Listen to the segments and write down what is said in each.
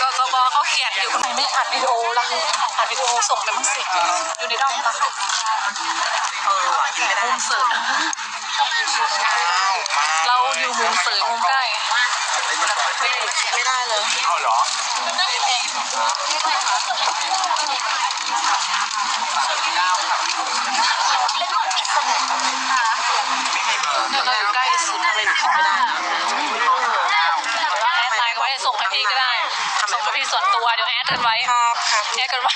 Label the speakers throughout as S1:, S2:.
S1: กกบเขาเขียนอยู่ทำไมไม่อัดวิดีโอล่ะอัดวิดีโอส่งไปมั้งสิอยู่ในด้อมปะ
S2: เออว่ะยิงไม่ได้
S1: มุมเสยเราอยู่มุมเสยมุมใกล้
S2: ไม่ได้เลย
S3: เอาหรอ
S1: เนี่ยเราอยู่ใกล้สุดเลยคิดไม่ได้นะแอดไลน์ไว้ ส่งให้พี่ก็ได้ ส่งให้พี่ส่วนตัวเดี๋ยวแอดกันไว้
S2: ครับครับ
S1: แอดกันไว้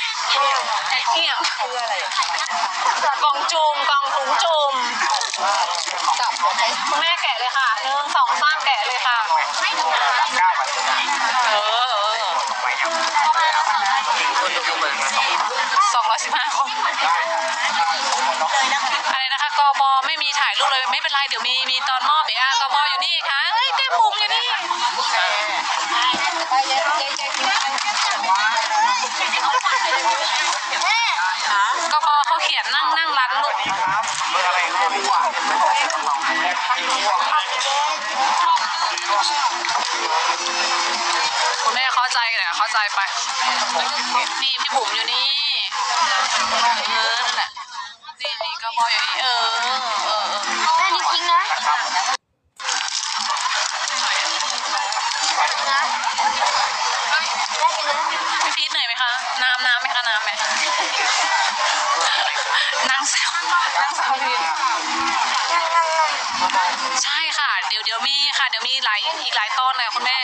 S1: เนี่ย
S2: เพื่ออะไร
S1: กล่องจุ่มกล่องถุงจุ่มจับคุณแม่แกะเลยค่ะหนึ่งสองสามแกะเลยค่ะ
S3: เก้าบาท
S1: เออเออ
S3: ไปยัง
S2: คนดูเหมือน
S1: สองร้อยสิบห้าคนอะไรนะคะกบไม่มีถ่ายรูปเลยไม่เป็นไรเดี๋ยวมีมีตอนมอบเดี๋ยวอะกบอยู่นี่ค่ะเฮ้ยเต้มุมอยู่นี่
S2: ฮะ
S1: กบเขาเขียนนั่งนั่งรันลูก
S3: ครับเบอร์อะไรก็ไม่รู้อะ
S1: คุณแม่เข้าใจแหละเข้าใจไป นี่พี่บุ๋มอยู่นี่ เออ นั่นแหละ นี่นี่ก็บอยู่นี่ เออ เออเออ
S4: แม่นี่จริงนะ
S1: ใช่ค่ะ เดี๋ยวเดี๋ยวมีค่ะ เดี๋ยวมีหลายอีกหลายตอนเลยคุณแม่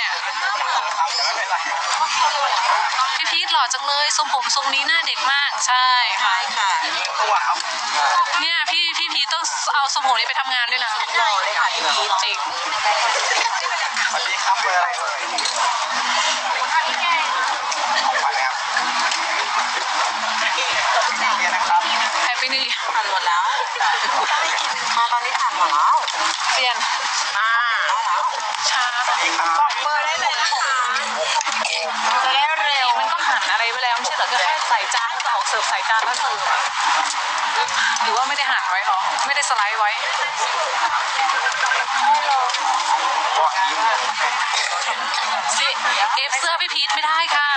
S1: พี่พีทหล่อจังเลย ทรงผมทรงนี้หน้าเด็กมาก ใช่ค่ะ
S2: ใช่ค่ะ
S3: ตัวครับ
S1: เนี่ยพี่พี่พีทต้องเอาทรงผมนี้ไปทำงานด้วยนะ
S2: หล่อเลยค่ะพี่พีท
S1: จริง
S3: สวัสดีครับเบอร์อะไรเอ่ยของขวัญนะครับเนี่ยนะครับ
S1: แฮปปี้นิว
S2: อ่านหมดแล้ว มาตอนนี้อ่านหมดแล้ว
S1: เปลี่ยน
S2: อ่าได้แล้ว
S1: ช้า
S3: สวัสดีครับ
S2: บอกเบอร์ได้เลยนะคะจะได้เร็ว
S1: มันต้องหั่นอะไรไว้แล้วไม่ใช่เหรอก็แค่ใส่จานแล้วก็ออกเสิร์ฟใส่จานแล้วเสิร์ฟ หรือว่าไม่ได้หั่นไว้หรอ ไม่ได้สไลด์ไว้
S3: ก็ยิ้ม
S1: สิเอฟเสื้อพี่พีทไม่ได้ค่ะ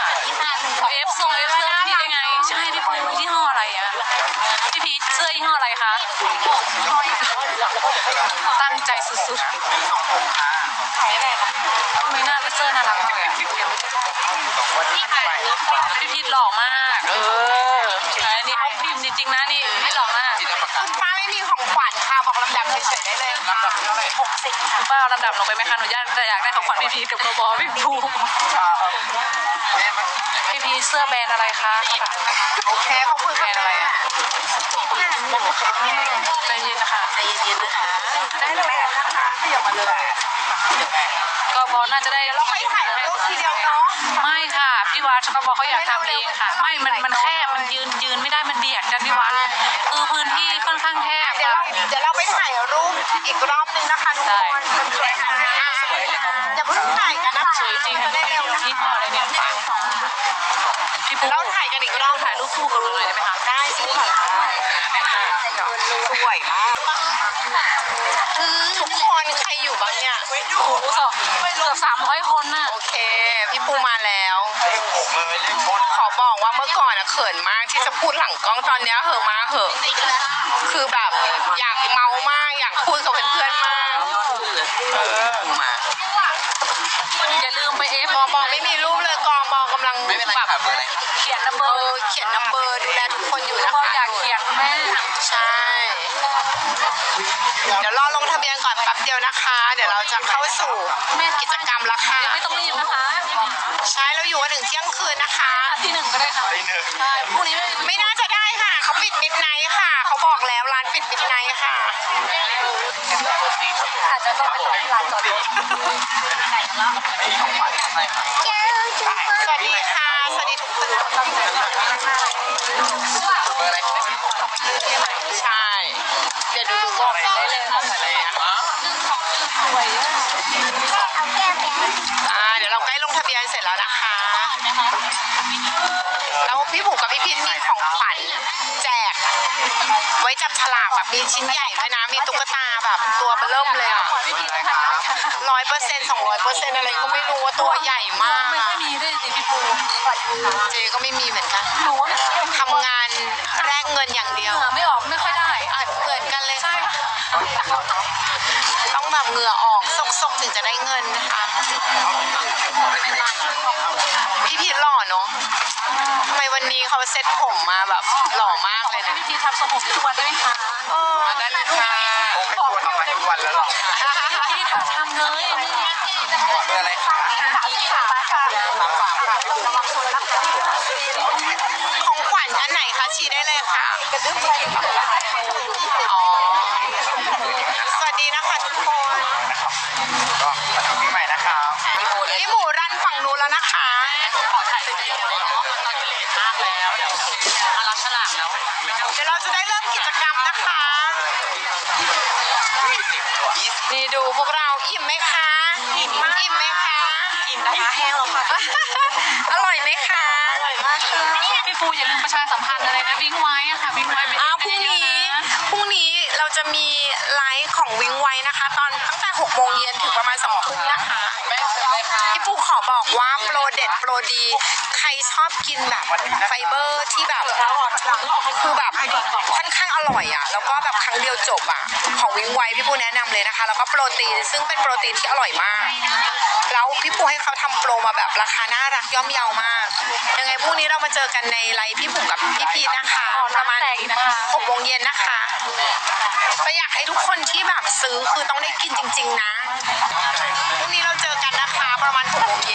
S1: เอฟส่งเอฟเสื้อพี่พีทได้ไง ใช่พี่พีทยี่ห้ออะไรอะพี่พีทเสื้อยี่ห้ออะไรคะ ตั้งใจสุดๆไม่ได้ค่ะไม่น่าเสื้อน่ารักมากเลยอะ
S3: วันนี้ไป
S1: พี่พีทหล่อมาก เอออันนี้เขาพิมพ์จริงๆนะนี่พี่หล่อมาก
S2: คุณป้าไม่มีของขวัญค่ะบอกลำดับเฉยๆได้เลยค่ะ
S1: คุณป้าเอาลำดับลงไปไหมคะหนูอยากอยากได้ของขวัญพี่พีทกับกบอพี่ภู
S3: แม่มัน
S1: พี่พีทเสื้อแบรนด์อะไรคะ
S2: โอเคขอบคุณ
S1: แบร
S2: ค่ะ
S1: นด์อะไร
S2: แม่
S1: อะใจเย็นนะคะ
S2: ใจเย็นๆนะคะได้เลยนะคะขยับมาเลย
S1: กบอน่าจะได้
S2: เราไปถ่ายรูปทีเดียวเนาะ
S1: ไม่ค่ะพี่วัดกบอเขาอยากทำเองค่ะ ไม่มันมันแคบมันยืนยืนไม่ได้มันเบียดกันพี่วัดคือพื้นที่ค่อนข้างแคบ
S2: เดี๋ยว
S1: ค่ะ
S2: เราเดี๋ยวเราไปถ่ายรูปอีกรอบนึงนะคะทุกคนสวยค่ะอย่าเพิ่งถ่ายกันนะคะ
S1: สวยจริง
S2: จะได้เร็วนะ
S1: ยี่ห้ออะไรเนี่ยพี่ปู
S2: เราถ่ายกันอีกรอบ
S1: ถ่ายรูปคู่กับหนูหน่อยได้ไหมคะ
S2: ได้สิค่ะสวยมากทุกคนใคร อยู่บ้างเนี่ย
S1: โอ้โหสองเกือบสามร้อยคนน่ะ
S2: โอเค พี่ปูมาแล้ว
S3: เลขหกเลยเลขชน
S2: ขอบอกว่าเมื่อก่อนอะเขินมากที่จะพูดหลังกล้องตอนเนี้ยเหอะมาเหอะ คือแบบอยากเมามากอยากพูดกับเพื่อนๆมาก
S3: เออมา
S1: อย่าลืมไปเอฟ
S2: มอมอไม่มีรูปเลยกอมอกำลัง
S3: ไม่เป็นไร
S2: แบบ
S3: ครับเบอร์อะไร
S1: เขียนนัมเบ
S2: เอ
S1: อ
S2: อ
S1: ร์
S2: เขียนนัมเบอร์ดูแลทุกคนอยู่นะ
S1: พ่อ
S2: คะ
S1: อยากเขียนแม่
S2: ใช่ เดี๋ยวรอลงทะเบียน ก่อนแป๊บเดียวนะคะ เดี๋ยวเราจะเข้าสู่กิจกรรมแล้วค่ะ
S1: ยังไม่ต้องรีบนะคะ
S2: ใช่เราอยู่กันถึงเที่ยงคืนนะคะ
S1: ที่หนึ่งก็ได้ค่ะ
S3: ที่หนึ่ง
S1: ใช่พรุ่งนี้ไม่
S2: ไม่น่าจะได้ค่ะ เขาปิดมิดไนท์ค่ะ เขาบอกแล้วร้านปิดมิดไนท์ค่ะ
S1: อาจจะต้องเป็นร้านจอดรถ
S3: ไม่มีของขวัญอะไรครับ
S2: สวัสดีค่ะ สวัสดีทุกคน
S3: เบอร์อะ
S2: พี่ผูกกับพี่พินมีของขวัญแจก ไว้จับฉลากแบบมีชิ้นใหญ่ด้วยนะ มีตุ๊กตาแบบตัวเบอเริ่มเลยอะ
S1: พี่พีทนะคะ
S2: ร้อยเปอร์เซ็นต์สองร้อยเปอร์เซ็นต์อะไรก็ไม่รู้ว่าตัวใหญ่มาก
S1: ไม่ค่อยมีด้วยสิพี่ปู
S2: เจก็ไม่มีเหมือนกัน
S1: หนูว่าไม่ค่อยมี
S2: ทำงานแลกเงินอย่างเดียว
S1: เหงื่อไม่ออกไม่ค่อยได้
S2: อะเหมือนกันเลย
S1: ใช่ค่ะ
S2: ต้องแบบเหงื่อออกซกๆถึงจะได้เงินนะคะ วันนี้เขาเซ็ตผมมาแบบหล่อมากเลยนะ
S1: พี่ทีทำทรงผมทุกวันได้ไหมคะ
S2: เออได้เลยค่ะ
S3: คงไม่ควรทำอะไรทุกวันแล้วหรอก
S1: พี่ทำทำเลย
S3: เบอร์อะไรคะสามสามค่ะพี่บุ๋ม
S2: ของขวัญอันไหนคะชี้ได้เลยค่ะอ๋อสวัสดีนะคะทุกคน
S3: ก็มาถึงปีใหม่นะครับพี่โบเลย
S2: พี่หมูรันฝั่งนู้นแล้วนะคะ อิ่มไหมคะอิ่มมากอิ่มไหมคะ
S1: อิ่มนะคะแห้งแล้วค่ะ
S2: อร่อยไหมคะอร่อยมากค่ะ
S1: พี่ปูอย่าลืมประชาสัมพันธ์อะไรนะวิ่งไว้อะค่ะวิ่งไว้ไป
S2: อ้าวพรุ่งนี้พรุ่งนี้เราจะมีไลฟ์ของวิงไว้นะคะ ตอนตั้งแต่6โมงเย็นถึงประมาณ2ทุ่มนะคะ บอกว่าโปรเด็ดโปรดี ใครชอบกินแบบไฟเบอร์ที่แบบคือแบบค่อนข้างอร่อยอะ แล้วก็แบบครั้งเดียวจบอะ ของวิงไวพี่ปูแนะนำเลยนะคะ แล้วก็โปรตีนซึ่งเป็นโปรตีนที่อร่อยมาก แล้วพี่ปูให้เขาทำโปรมาแบบราคาน่ารักย่อมเยาวมาก ยังไงพรุ่งนี้เรามาเจอกันในไลฟ์พี่ปูกับพี่พีทนะคะ ประมาณหกโมงเย็นนะคะก็อยากให้ทุกคนที่แบบซื้อคือต้องได้กินจริง ๆ นะ พรุ่งนี้เราเจอกันนะคะ ประมาณหกโมงเย็น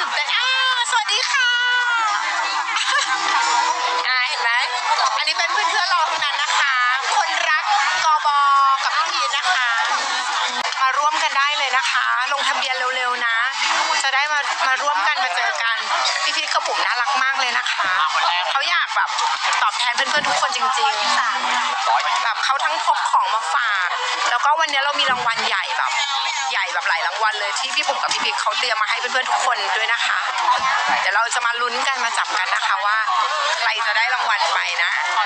S2: ตื่นเต้นอ้าสวัสดีค่ะอ่าเห็นไหมอันนี้เป็นเพื่อนๆเราทั้งนั้นนะคะ บผมน่ารักมากเลยนะคะเขาอยากแบบตอบแทนเพื่อนๆทุกคนจริงๆแบบเขาทั้งพกของมาฝาก แล้วก็วันนี้เรามีรางวัลใหญ่แบบใหญ่แบบหลายรางวัลเลยที่พี่บุ๋มกับพี่พีชเขาเตรียมมาให้เพื่อนๆทุกคนด้วยนะคะ เดี๋ยวเราจะมาลุ้นกันมาจับกันนะคะว่า ใครจะได้รางวัลไปนะเอ่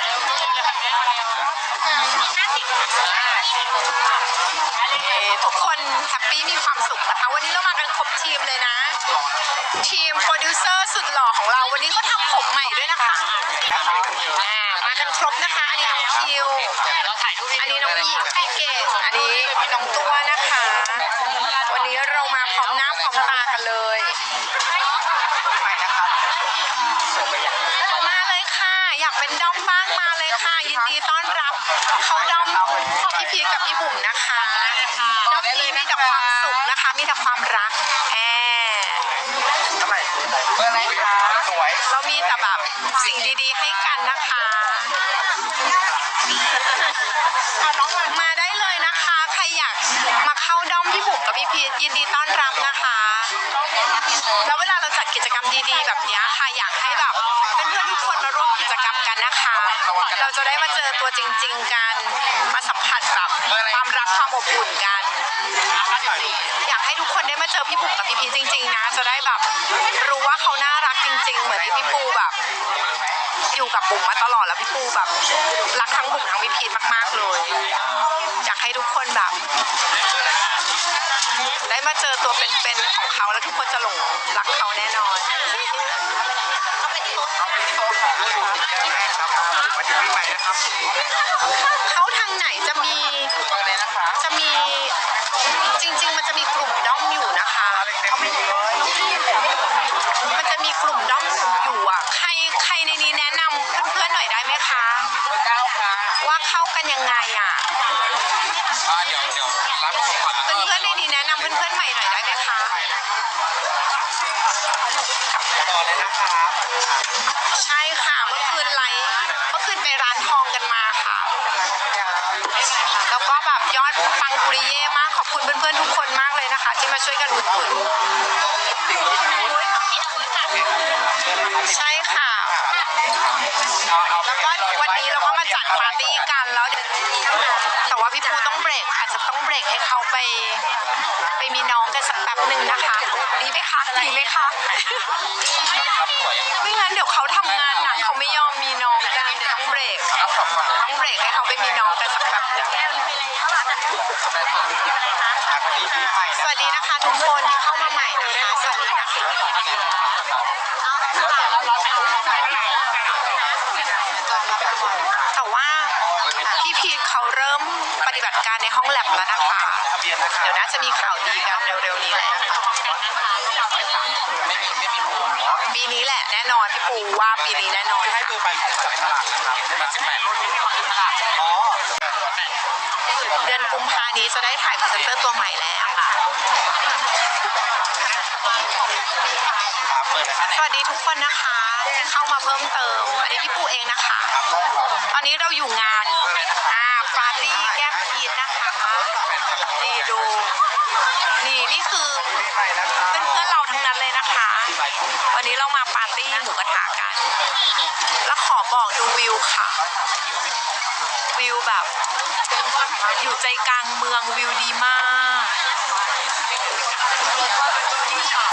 S2: อทุกคนแฮปปี้มีความสุขนะคะ วันนี้เรามากันครบทีมเลยนะ ทีมโปรดิวเซอร์สุดหล่อของเรา วันนี้เขาทำผมใหม่ด้วยนะคะอ่ามากันครบนะคะ อันนี้น้องคิว อันนี้น้องหญิงพี่เกดอันนี้น้องตัวนะคะ วันนี้เรามาพร้อมหน้าพร้อมตากันเลย
S3: ปีใหม่นะครับ
S2: เป็นด้อมบ้างมาเลยค่ะ ยินดีต้อนรับเขาด้อมพี่พีชกับพี่บุ๋มนะคะด้อมนี้มีแต่ความสุขนะคะ มีแต่ความรักแอ
S3: ทำไมเบอร์อไรคะสวย
S2: เรามีแต่แบบสิ่งดีๆให้กันนะคะมาได้เลยนะคะ ใครอยากมาเข้าด้อมพี่บุ๋มกับพี่พีชยินดีต้อนรับนะคะ แล้วเวลาเราจัดกิจกรรมดีๆ แบบนี้ค่ะอยากให้แบบเพื่อนๆทุกคนมาร่วมกิจกรรม เราจะได้มาเจอตัวจริง ๆ กัน มาสัมผัสแบบความรักความอบอุ่นกัน อยากให้ทุกคนได้มาเจอพี่บุ๋มกับพี่พีชจริง ๆ นะ จะได้แบบรู้ว่าเขาน่ารักจริง ๆ เหมือนที่พี่ปูแบบอยู่กับบุ๋มมาตลอดแล้วพี่ปูแบบรักทั้งบุ๋มทั้งพี่พีชมากๆเลย อยากให้ทุกคนแบบ ได้มาเจอตัวเป็นๆของเขาแล้วทุกคนจะหลงรักเขาแน่นอน
S3: แม่ครับมาถึง ปีใหม่นะครับ
S2: เขาทางไหนจะมี
S3: เบอร์อะไรนะคะ
S2: จะมีจริง ๆ มันจะมีกลุ่มด้อมอยู่นะคะ
S3: เต็มที่เลย
S2: มันจะมีกลุ่มด้อมอยู่อะใครใครในนี้แนะนำเพื่อนๆหน่อยได้ไหมคะ
S3: เบอร์เก้าค่ะ
S2: ว่าเข้ากันยังไงอะ
S3: อ่าเดี๋ยวเดี๋ยวรับของขวัญ
S2: เพื่อนๆในนี้แนะนำเพื่อนๆใหม่หน่อยได้ไหมคะ
S3: ต่อเลยนะครับ
S2: ใช่ วก็วันนี้เราก็มาจัดปาร์ตี้กันแล้วเดี๋ยวแต่ว่าพี่ปูต้องเบรกอาจจะต้องเบรกให้เขาไป ไปมีน้องกันสักแป๊บหนึ่งนะคะดีไหมคะดีไหมคะไม่งั้นเดี๋ยวเขาทำงานหนักเขาไม่ยอมมีน้องกันเดี๋ยวต้องเบรกต้องเบรกให้เขาไปมีน้องกันสักแป๊บหนึ่งสวัสดีนะคะทุกคน ในห้องแลบแล้วนะคะ
S3: ทะเบียนนะครับ
S2: เดี๋ยวน่าจะมีข่าวดีกันเร็วๆนี้แหละ
S3: ไม่มีไม่มีหมู
S2: ปีนี้แหละแน่นอนพี่ปูว่าปีนี้แน่นอน
S3: ให้ดูใบจับฉลากนะครับได้สิบแปดอ๋อ
S2: เดือนกุมภานี้จะได้ถ่ายพรีเซนเตอร์ตัวใหม่แล้ว
S3: ครับเปิดเลยครับ
S2: สวัสดีทุกคนนะคะที่เข้ามาเพิ่มเติม อันนี้พี่ปูเองนะคะ
S3: ครับได้ครับ
S2: ตอนนี้เราอยู่งานอ่า นี่ดู นี่นี่คือ
S3: เป็น
S2: เพื่อนเราทั้งนั้นเลยนะคะ วันนี้เรามาปาร์ตี้หมูกระทะกัน แล้วขอบอกดูวิวค่ะ วิวแบบอยู่ใจกลางเมืองวิวดีมาก